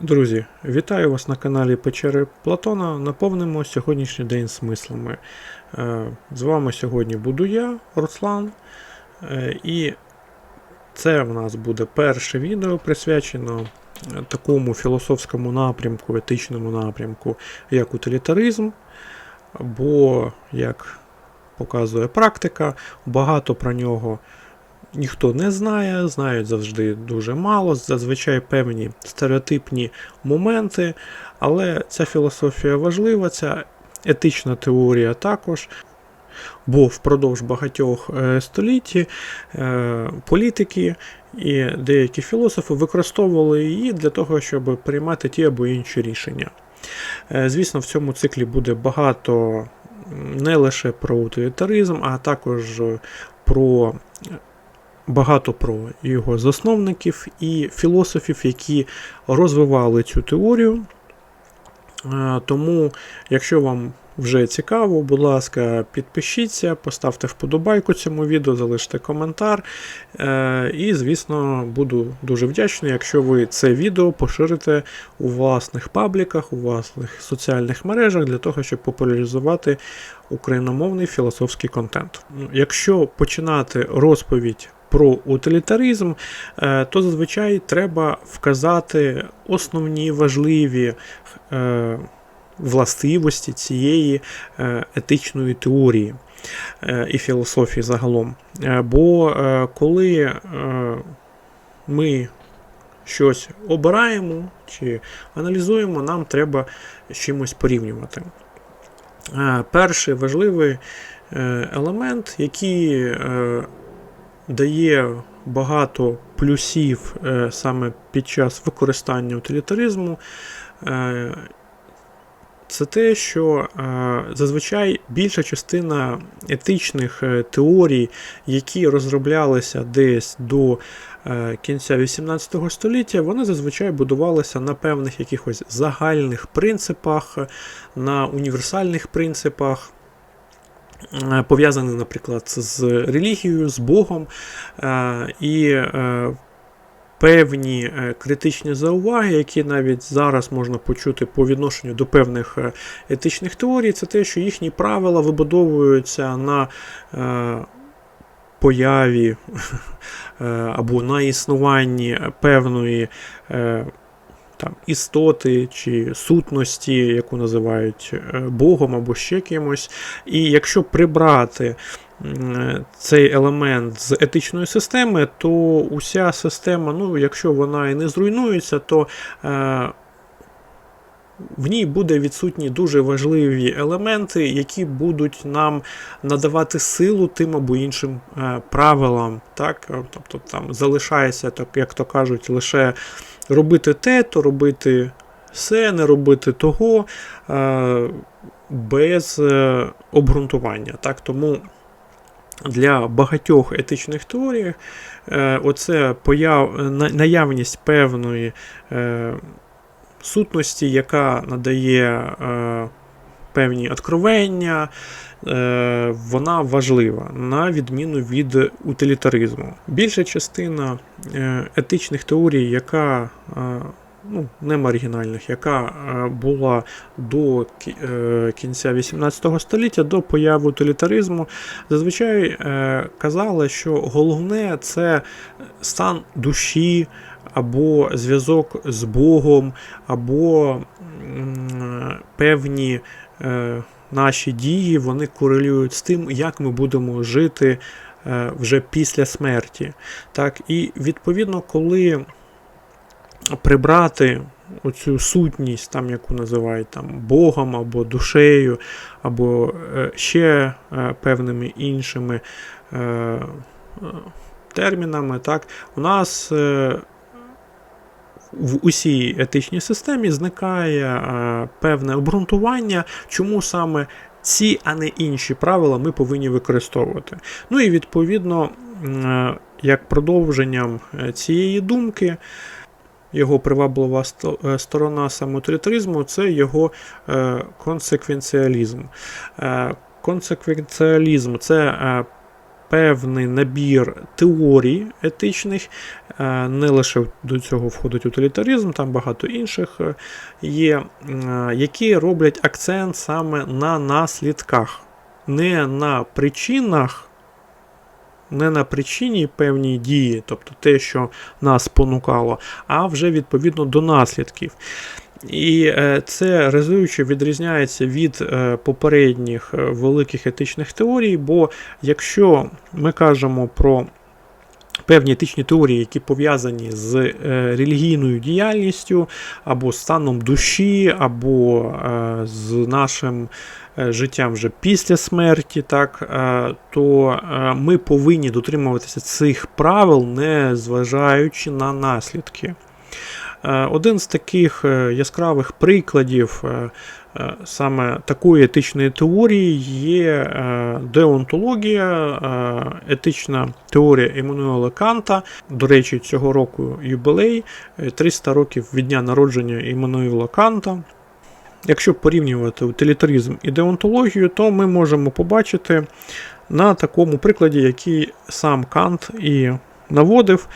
Друзі, вітаю вас на каналі Печери Платона. Наповнимо сьогоднішній день смислами. Е, З вами сьогодні буду я, Руслан. Е, І це в нас буде перше відео присвячено е, такому філософському напрямку, етичному напрямку, як утилітаризм. Бо, як показує практика, багато про нього ніхто не знає, знають завжди дуже мало, зазвичай певні стереотипні моменти, але ця філософія важлива, ця етична теорія також. Бо впродовж багатьох е, століть е, політики і деякі філософи використовували її для того, щоб приймати ті або інші рішення. Е, Звісно, в цьому циклі буде багато не лише про утилітаризм, а також про багато про його засновників і філософів, які розвивали цю теорію. Е, Тому, якщо вам вже цікаво, будь ласка, підпишіться, поставте вподобайку цьому відео, залиште коментар. Е, І, звісно, буду дуже вдячний, якщо ви це відео поширите у власних пабліках, у власних соціальних мережах для того, щоб популяризувати україномовний філософський контент. Ну, Якщо починати розповідь про утилітаризм, е, то зазвичай треба вказати основні важливі е, властивості цієї е, етичної теорії і філософії загалом. Бо коли ми щось обираємо чи аналізуємо, нам треба з чимось порівнювати. Перший важливий елемент, який дає багато плюсів е, саме під час використання утилітаризму, е, це те, що е, зазвичай більша частина етичних теорій, які розроблялися десь до кінця 18 століття, вони зазвичай будувалися на певних якихось загальних принципах, на універсальних принципах. Е, Пов'язані, наприклад, з релігією, з Богом, е, і е, певні критичні зауваги, які навіть зараз можна почути по відношенню до певних етичних теорій, це те, що їхні правила вибудовуються на появі або на існуванні певної. Там, істоти чи сутності, яку називають е, Богом або ще кимось. І якщо прибрати цей елемент з етичної системи, то уся система, ну, якщо вона і не зруйнується, то е, в ній буде відсутні дуже важливі елементи, які будуть нам надавати силу тим або іншим е, правилам. Так? Тобто там залишається, так, як то кажуть, лише робити те, то робити все, не робити того е, без е, обґрунтування. Так? Тому для багатьох етичних теорій е, оце появ, наявність певної сутності, яка надає певні откровення, е, вона важлива, на відміну від утилітаризму. Більша частина е, етичних теорій, яка е, ну, не маргінальних, яка була до кінця 18 століття, до появи утилітаризму, зазвичай казали, що головне це стан душі або зв'язок з Богом, або певні наші дії вони корелюють з тим, як ми будемо жити е, вже після смерті. Так, і відповідно, коли прибрати оцю сутність, там, яку називають там, Богом або душею, або е, ще е, певними іншими е, е, термінами, так, у нас е, в усій етичній системі зникає е, певне обґрунтування, чому саме ці, а не інші правила ми повинні використовувати. Ну і відповідно, е, як продовженням е, цієї думки, його приваблива сторона саме це його консеквенціалізм. Консеквенціалізм це певний набір теорій етичних, е, не лише до цього входить утилітаризм, там багато інших е, є, е, які роблять акцент саме на наслідках, не на причинах. Не на причині певній дії, тобто те, що нас спонукало, а вже відповідно до наслідків. І е, це резуюче відрізняється від е, попередніх е, великих етичних теорій, бо якщо ми кажемо про певні етичні теорії, які пов'язані з е, релігійною діяльністю, або станом душі, або е, з нашим е, життям вже після смерті, так, е, то е, ми повинні дотримуватися цих правил, не зважаючи на наслідки. Е, Один з таких е, яскравих прикладів е, саме такої етичної теорії є деонтологія, етична теорія Еммануела Канта. До речі, цього року юбилей е, 300 років від дня народження Еммануела Канта. Якщо порівнювати утилітаризм і деонтологію, то ми можемо побачити на такому прикладі, який сам Кант і наводив,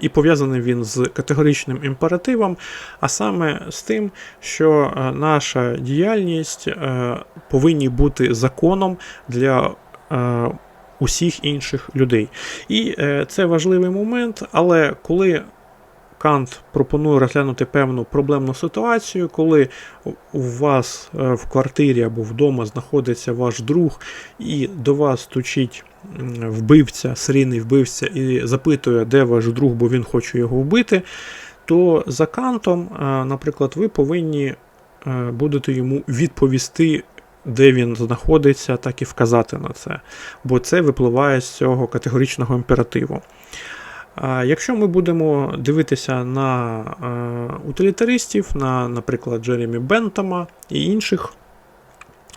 і пов'язаний він з категоричним імперативом, а саме з тим, що е, наша діяльність е, повинні бути законом для е, усіх інших людей. І е, це важливий момент, але коли Кант пропонує розглянути певну проблемну ситуацію, коли у- вас е, в квартирі або вдома знаходиться ваш друг, і до вас стучить вбивця, серійний вбивця, і запитує, де ваш друг, бо він хоче його вбити, то за Кантом, е, наприклад, ви повинні е, будете йому відповісти. Де він знаходиться, так і вказати на це, бо це випливає з цього категоричного імперативу. Якщо ми будемо дивитися на е, утилітаристів, на, наприклад, Джеремі Бентама і інших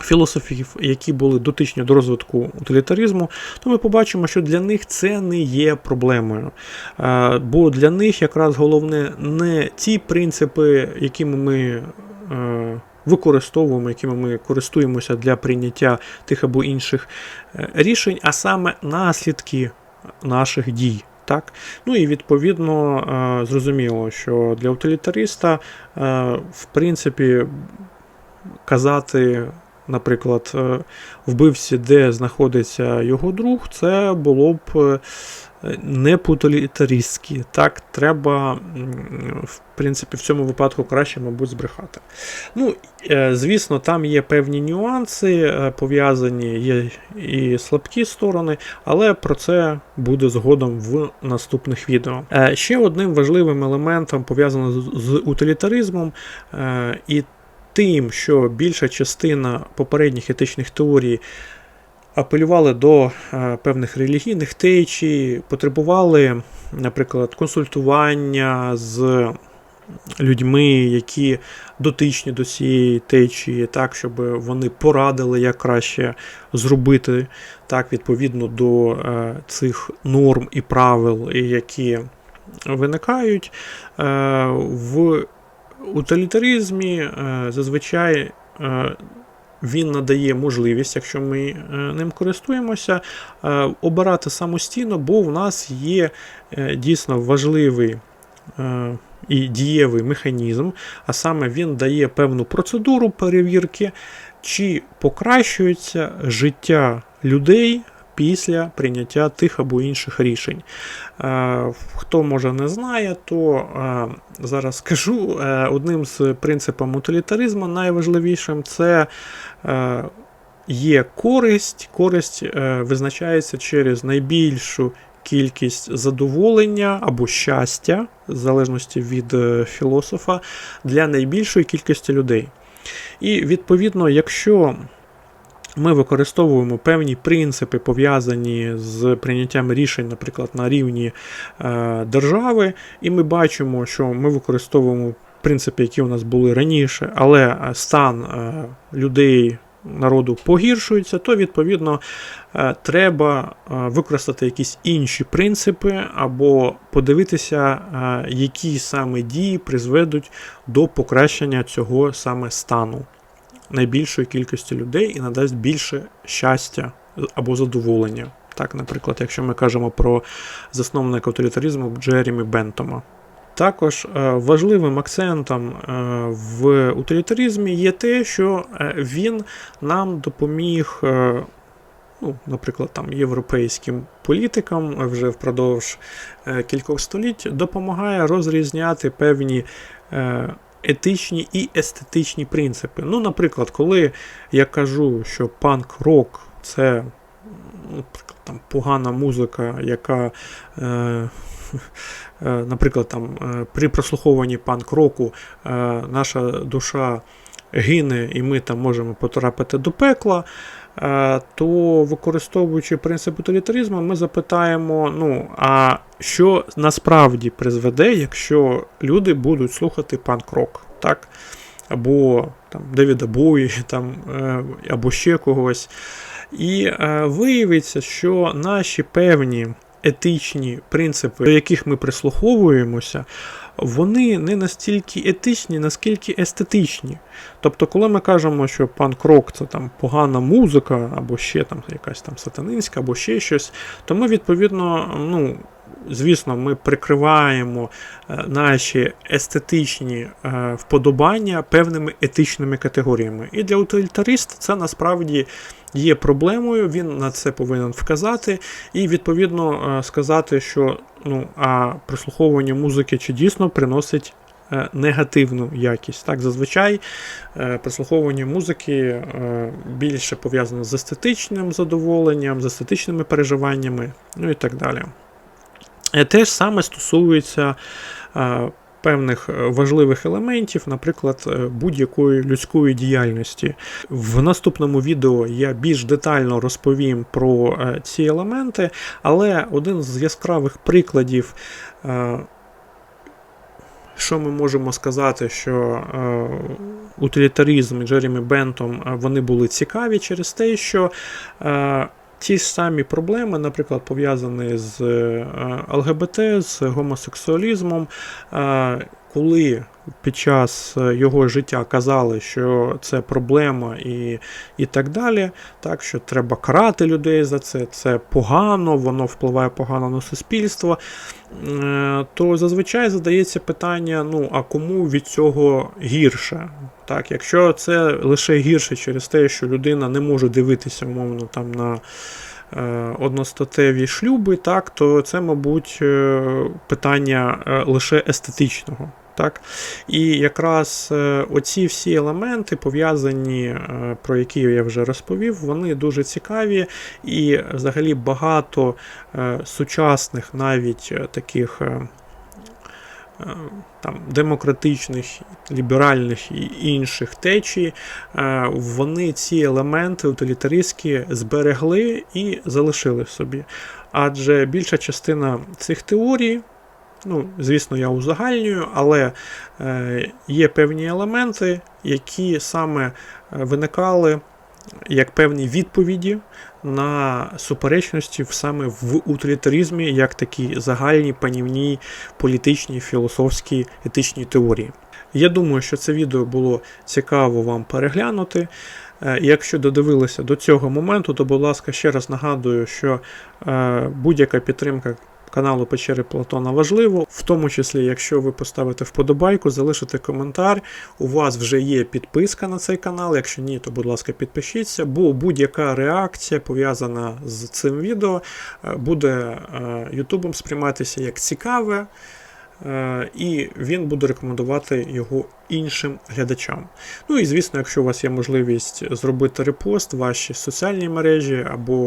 філософів, які були дотичні до розвитку утилітаризму, то ми побачимо, що для них це не є проблемою. Е, бо для них якраз головне не ті принципи, якими ми. е, Використовуємо, якими ми користуємося для прийняття тих або інших рішень, а саме наслідки наших дій. Так? Ну і відповідно е, зрозуміло, що для утилітариста, е, в принципі, казати, наприклад, е, вбивці, де знаходиться його друг, це було б не по-утилітаристськи. Так, треба, в принципі, в цьому випадку краще, мабуть, збрехати. Ну, е, звісно, там є певні нюанси, е, пов'язані, є і слабкі сторони, але про це буде згодом в наступних відео. Е, Ще одним важливим елементом пов'язаним з- утилітаризмом і тим, що більша частина попередніх етичних теорій апелювали до е, певних релігійних течій, потребували, наприклад, консультування з людьми, які дотичні до цієї течії, так, щоб вони порадили, як краще зробити так, відповідно до е, цих норм і правил, які виникають. Е, в утилітаризмі зазвичай. Він надає можливість, якщо ми е, ним користуємося, е, обирати самостійно, бо в нас є е, дійсно важливий і дієвий механізм, а саме він дає певну процедуру перевірки, чи покращується життя людей після прийняття тих або інших рішень. Е, Хто може не знає, то е, зараз скажу е, одним з принципів утилітаризму найважливішим це є користь. Користь визначається через найбільшу кількість задоволення або щастя, в залежності від філософа, для найбільшої кількості людей. І відповідно, якщо ми використовуємо певні принципи, пов'язані з прийняттям рішень, наприклад, на рівні е, держави, і ми бачимо, що ми використовуємо принципи, які у нас були раніше, але е, стан е, людей. Народу погіршується, то відповідно е, треба е, використати якісь інші принципи, або подивитися, які саме дії призведуть до покращення цього саме стану найбільшої кількості людей і надасть більше щастя або задоволення Так, наприклад, якщо ми кажемо про засновника утилітаризму Джеремі Бентома. Також е, важливим акцентом е, в утилітаризмі є те, що е, він нам допоміг, ну, наприклад, там, європейським політикам вже впродовж кількох століть допомагає розрізняти певні етичні і естетичні принципи. Ну, наприклад, коли я кажу, що панк-рок це там, погана музика, яка. Е, Е, Наприклад, там е, при прослуховуванні панк-року е, наша душа гине, і ми там можемо потрапити до пекла. е, То використовуючи принцип утилітаризму, ми запитаємо: ну, а що насправді призведе, якщо люди будуть слухати панк-рок, так? Або там, Девіда Бої, там, е, або ще когось. І е, виявиться, що наші певні етичні принципи, до яких ми прислуховуємося, вони не настільки етичні, наскільки естетичні. Тобто, коли ми кажемо, що панк-рок це там погана музика, або ще там якась там сатанинська, або ще щось, то ми відповідно, ну. Звісно, ми прикриваємо е, наші естетичні е, вподобання певними етичними категоріями. І для утилітариста це насправді є проблемою, він на це повинен вказати, і відповідно е, сказати, що ну, а прослуховування музики чи дійсно приносить. е, Негативну якість. Так, зазвичай е, прослуховування музики більше пов'язане з естетичним задоволенням, з естетичними переживаннями, ну і так далі. Те ж саме стосується певних е, важливих елементів, наприклад, е, будь-якої людської діяльності. В наступному відео я більш детально розповім про е, ці елементи, але один з яскравих прикладів. що ми можемо сказати, що е, утилітаризм і Джеремі Бентом вони були цікаві через те, що е, ті самі проблеми, наприклад, пов'язані з е, ЛГБТ, з гомосексуалізмом, е, коли під час е, його життя казали, що це проблема і, і так далі, так що треба карати людей за це, це погано, воно впливає погано на суспільство, е, то зазвичай задається питання: ну а кому від цього гірше? Так, якщо це лише гірше через те, що людина не може дивитися, умовно, там на е, одностатеві шлюби, так, то це, мабуть, питання лише естетичного. Так? І якраз е, оці всі елементи, пов'язані, е, про які я вже розповів, вони дуже цікаві, і взагалі багато е, сучасних навіть таких. Там, демократичних, ліберальних і інших течій, вони ці елементи утилітаристські зберегли і залишили собі. Адже більша частина цих теорій, ну, звісно, я узагальнюю, але е, є певні елементи, які саме е, виникали як певні відповіді на суперечності саме в утилітаризмі, як такі загальні панівні політичні, філософські, етичні теорії. Я думаю, що це відео було цікаво вам переглянути. Е, Якщо додивилися до цього моменту, то, будь ласка, ще раз нагадую, що будь-яка підтримка каналу Печери Платона важливо, в тому числі, якщо ви поставите вподобайку, залишите коментар. У вас вже є підписка на цей канал. Якщо ні, то будь ласка, підпишіться, бо будь-яка реакція пов'язана з цим відео е, буде е, Ютубом сприйматися як цікаве. е, І він буде рекомендувати його іншим глядачам. Ну і звісно, якщо у вас є можливість зробити репост ваші соціальні мережі або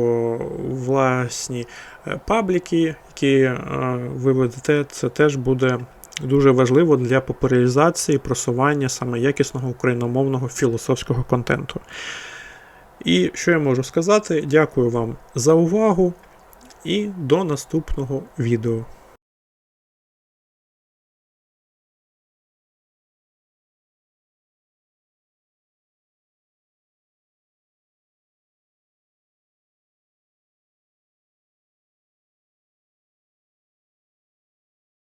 власні пабліки, які е, ви ведете, це теж буде дуже важливо для популяризації просування саме якісного україномовного філософського контенту. І що я можу сказати? Дякую вам за увагу і до наступного відео.